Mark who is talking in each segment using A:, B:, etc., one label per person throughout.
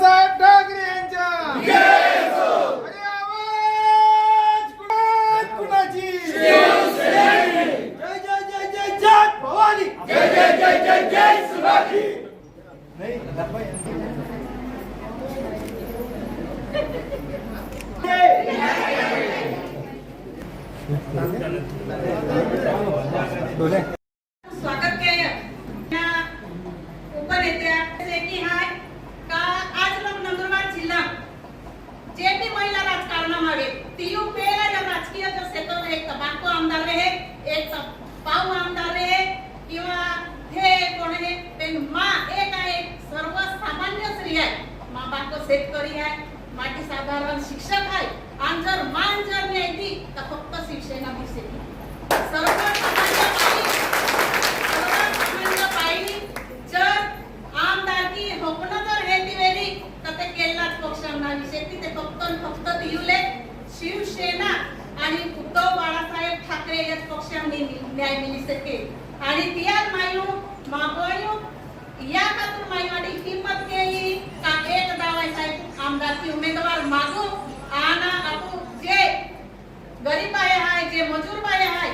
A: साहेब नाही डब्बा यांचा.
B: स्वागत केलं त्या उपनेत्या जे की हाय का आज लोक नंदुरबार जिल्हा जे बी महिला राजकारणामध्ये तियू पेला जब राजकीय जो क्षेत्र में एक तंबाकू आमदार रहे एक त- पाव आमदार रहे किंवा हे कोण आहे ते मा एक आहे सर्वसामान्य स्त्री आहे मा बाको शेतकरी आहे माटी साधारण शिक्षक आहे आणि जर मान जर न्यायची तर फक्त शिक्षेना दिसते जर आमदारकी जर वेळी तर ते केलाच पक्षांना विषयी. ते फक्त आणि फक्त दियुले शिवसेना आणि उद्धव बाळासाहेब ठाकरे याच पक्षांनी न्याय सके आणि तियात मायू मागोयू या खातून माईवाडी किंमत केली का एक दावाय साहेब आमदारकी उमेदवार मागू आना आपू. जे गरीब बाया आहे जे मजूर बाया आहे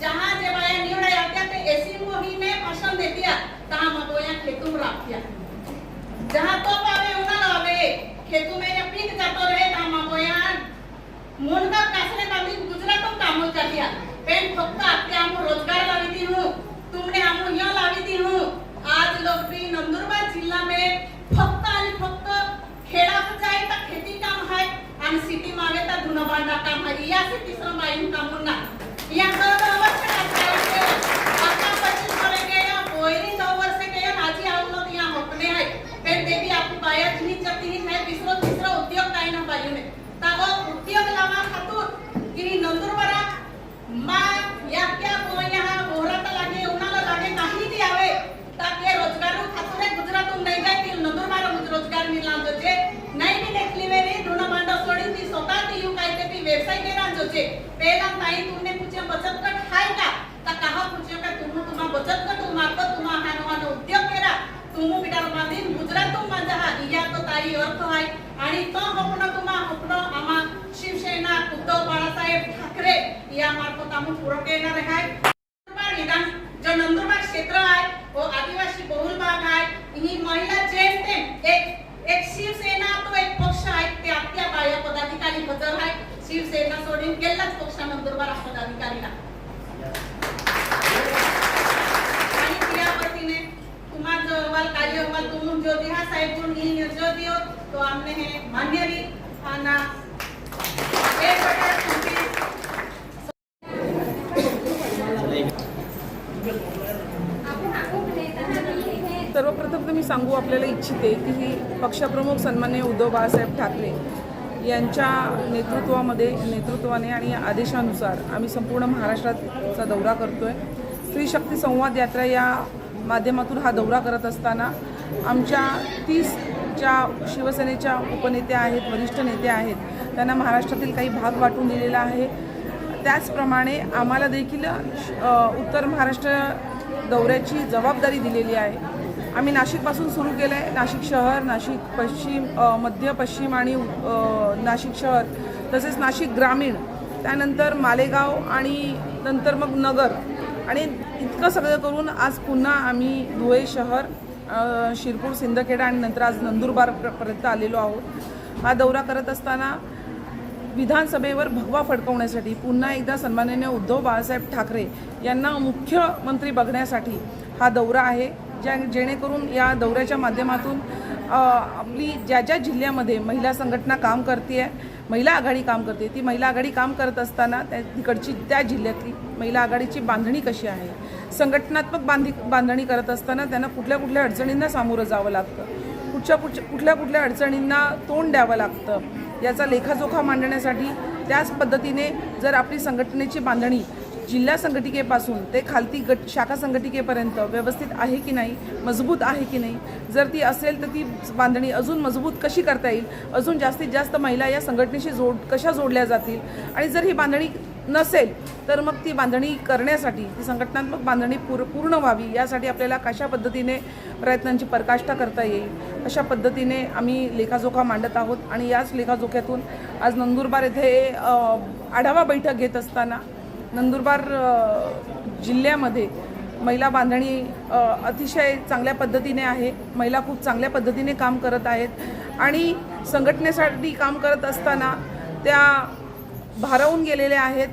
B: जहाँ जे बाया निवडा जात्या ते एसी मोहीने पसंद देतिया. ता मगोया खेतुम राखतिया. जहाँ तो पावे उना लावे. खेतु में या पीक जातो रहे ता मगोया. मुनगा कासरे बांधी गुजरातम कामो चालिया पेन फक्त आपले आमो रोजगार लावी दी तुमने आमो यहाँ लावी दी हूँ आज लोग भी नंदुरबार जिल्हा में फक्त आणि फक्त खेडात जाय तर खेती काम है आणि सिटी मागे तर धुणं भांडा काम है या से तिसरं बाईन कामून ना या सर्व अवस्था काय आता पच्चीस वर्ष गया पोयरी नौ वर्ष गया माझी आवडत या होपणे आहे पण ते बी आपली बाया जिनी चती है तिसरं तिसरं उद्योग काय ना बाईने तव उद्योग लावा खातूर की नंदुरबारा मा या क्या बोया हा बोरात लागे उन्हाला लागे काही ती आवे ताके रोजगार खातूर गुजरातून नाही जाय ती नंदुरबारा पेला ताई तुमने पूछे बचत गट हाय का? ता कहा पूछे का तुम तुम्हा बचत गट मार्फत तुम्हा हानो हानो उद्योग केला. तुमू बिटार माझा हा या तो ताई अर्थ आहे आणि तो हपणो तुम्हा हपणं आमा शिवसेना उद्धव बाळासाहेब ठाकरे या मार्फत आम्ही पुरं केणार आहे विधान जो नंदुरबार क्षेत्र आहे वो आदिवासी बहुल भाग आहे ही महिला जेम तेम एक एक शिवसेना तो एक पक्ष आहे ते आत्या बाया पदाधिकारी बदल आहे शिवसेना सोडून गेलाच पक्ष नंदुरबार पदाधिकारीला. आणि त्या वतीने तुम्हा जो अहवाल कार्य अहवाल तुम जो दिहा साहेब गुण ही निर्जो दियो तो हमने है मान्य री आना एक बटा तुमची
C: सर्वप्रथम तर मी सांगू आपल्याला इच्छिते की ही पक्षप्रमुख सन्मान्य उद्धव बाळासाहेब ठाकरे यांच्या नेतृत्वामध्ये नेतृत्वाने आणि आदेशानुसार आम्ही संपूर्ण महाराष्ट्राचा दौरा करतो आहे स्त्री शक्ती संवाद यात्रा या माध्यमातून हा दौरा करत असताना आमच्या तीस ज्या शिवसेनेच्या उपनेत्या आहेत वरिष्ठ नेत्या आहेत त्यांना महाराष्ट्रातील काही भाग वाटून दिलेला आहे. त्याचप्रमाणे आम्हाला देखील उत्तर महाराष्ट्र दौऱ्याची जबाबदारी दिलेली आहे. आम्ही नाशिकपासून सुरू केलं आहे नाशिक शहर नाशिक पश्चिम मध्य पश्चिम आणि नाशिक शहर तसेच नाशिक ग्रामीण त्यानंतर मालेगाव आणि नंतर मग नगर. आणि इतकं सगळं करून आज पुन्हा आम्ही धुळे शहर शिरपूर सिंदखेडा आणि नंतर आज नंदुरबारपर्यंत आलेलो आहोत. हा दौरा करत असताना विधानसभेवर भगवा फडकवण्यासाठी पुन्हा एकदा सन्माननीय उद्धव बाळासाहेब ठाकरे यांना मुख्यमंत्री बघण्यासाठी हा दौरा आहे. ज्या जेणेकरून या दौऱ्याच्या माध्यमातून आपली ज्या ज्या जिल्ह्यामध्ये महिला संघटना काम करते आहे महिला आघाडी काम करते ती महिला आघाडी काम करत असताना त्या तिकडची त्या जिल्ह्यातली महिला आघाडीची बांधणी कशी आहे? संघटनात्मक बांधी बांधणी करत असताना त्यांना कुठल्या कुठल्या अडचणींना सामोरं जावं लागतं? कुठच्या कुठच्या कुठल्या कुठल्या अडचणींना तोंड द्यावं लागतं? याचा लेखाजोखा मांडण्यासाठी त्याच पद्धतीने जर आपली संघटनेची बांधणी जिल्हा संघटिकेपासून ते खालती गट शाखा संघटिकेपर्यंत व्यवस्थित आहे की नाही मजबूत आहे की नाही जर ती असेल तर ती बांधणी अजून मजबूत कशी करता येईल? अजून जास्तीत जास्त महिला या संघटनेशी जोड कशा जोडल्या जातील? आणि जर ही बांधणी नसेल तर मग ती बांधणी करण्यासाठी ती संघटनात्मक बांधणी पूर पूर्ण व्हावी यासाठी आपल्याला कशा पद्धतीने प्रयत्नांची परकाष्ठा करता येईल? अशा पद्धतीने आम्ही लेखाजोखा मांडत आहोत. आणि याच लेखाजोख्यातून आज नंदुरबार येथे आढावा बैठक घेत असताना नंदुरबार जिल्ह्यामध्ये महिला बांधणी अतिशय चांगल्या पद्धतीने आहे. महिला खूप चांगल्या पद्धतीने काम करत आहेत. आणि संघटनेसाठी काम करत असताना त्या भारावून गेलेल्या आहेत.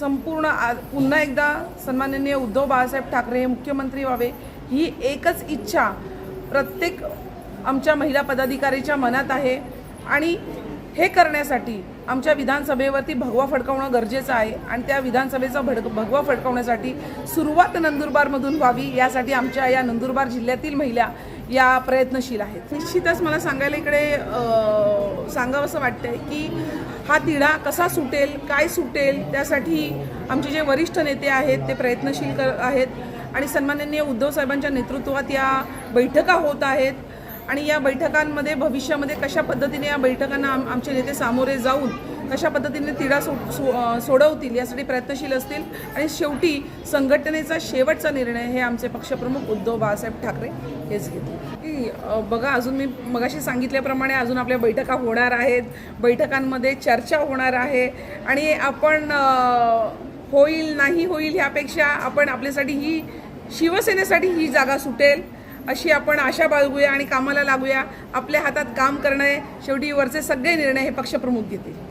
C: संपूर्ण आ- पुन्हा एकदा सन्माननीय उद्धव बाळासाहेब ठाकरे हे मुख्यमंत्री व्हावे. ही एकच इच्छा प्रत्येक आमच्या महिला पदाधिकारीच्या मनात आहे. आणि हे करण्यासाठी आमच्या विधानसभेवरती भगवा फडकवणं गरजेचं आहे आणि त्या विधानसभेचा भड भगवा फडकवण्यासाठी सुरुवात नंदुरबारमधून व्हावी यासाठी आमच्या या नंदुरबार जिल्ह्यातील महिला या प्रयत्नशील आहेत. निश्चितच मला सांगायला इकडे सांगावं असं वाटतंय की हा तिढा कसा सुटेल काय सुटेल त्यासाठी आमचे जे वरिष्ठ नेते आहेत ते प्रयत्नशील कर आहेत. आणि सन्माननीय उद्धव साहेबांच्या नेतृत्वात या बैठका होत आहेत. आणि या बैठकांमध्ये भविष्यामध्ये कशा पद्धतीने या बैठकांना आम आमचे नेते सामोरे जाऊन कशा पद्धतीने तिढा सो सो सोडवतील यासाठी प्रयत्नशील असतील? आणि शेवटी संघटनेचा शेवटचा निर्णय हे आमचे पक्षप्रमुख उद्धव बाळासाहेब ठाकरे हेच घेतील. की बघा अजून मी मगाशी सांगितल्याप्रमाणे अजून आपल्या बैठका होणार आहेत बैठकांमध्ये चर्चा होणार आहे आणि आपण होईल नाही होईल ह्यापेक्षा आपण आपल्यासाठी ही शिवसेनेसाठी ही जागा सुटेल. अशी आपण आशा बाळगूया आणि कामाला लागूया. आपल्या हातात काम करणे शेवटी वरचे सगळे निर्णय हे पक्षप्रमुख घेतील.